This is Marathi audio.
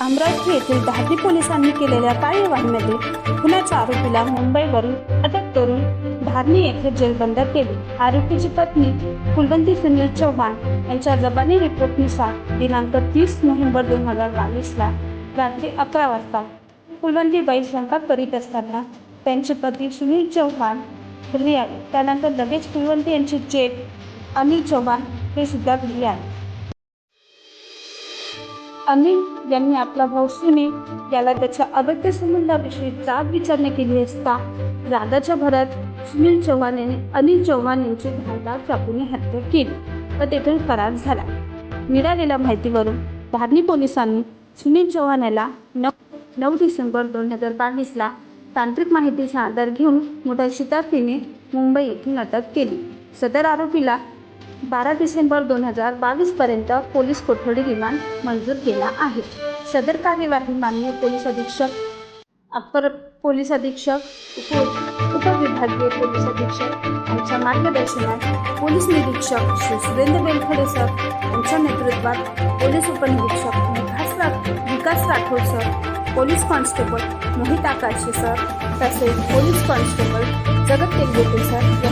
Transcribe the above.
अमरावती येथील दहावी पोलिसांनी केलेल्या कार्यवाहीमध्ये खुनाच्या आरोपीला मुंबईवरून अटक करून धारणी येथे जेलबंद केले. आरोपीची पत्नी कुलवंती सुनील चव्हाण यांच्या जबानी रिपोर्टनुसार दिनांक तीस नोव्हेंबर दोन हजार बावीसला रात्री अकरा वाजता कुलवंतीबाई स्वयंपाक करीत असताना त्यांचे पती सुनील चव्हाण घरी आले. त्यानंतर लगेच कुलवंती यांची जेठ अनिल चव्हाण हे सुद्धा घरी आले. अनिल यांनी आपला भाऊ सुनील याला त्याच्या अवैध संबंधाविषयी जाब विचारणा केली असता रागाच्या भरात सुनील चव्हाण यांनी अनिल चव्हाण यांची धारदार चाकूने हत्या केली व तेथून फरार झाला. मिळालेल्या माहितीवरून धारणी पोलिसांनी सुनील चव्हाण याला नऊ नऊ डिसेंबर दोन हजार बावीसला तांत्रिक माहितीचा आधार घेऊन मोठ्या शिताफीने मुंबई येथून अटक केली. सदर आरोपीला बारा डिसेंबर दोन हजार बावीसपर्यंत पोलीस कोठडी रिमांड मंजूर केला आहे. सदर कार्यवाही माननीय पोलीस अधीक्षक अप्पर पोलीस अधीक्षक उप उपविभागीय पोलीस अधीक्षक यांच्या मार्गदर्शनात पोलीस निरीक्षक श्री सुरेंद्र बेलखडे सर यांच्या नेतृत्वात पोलीस उपनिरीक्षक विकास रा Vikas Rathod sir police constable Mohit Akashe sir तसेच पोलीस कॉन्स्टेबल जगत तेलगोटे सर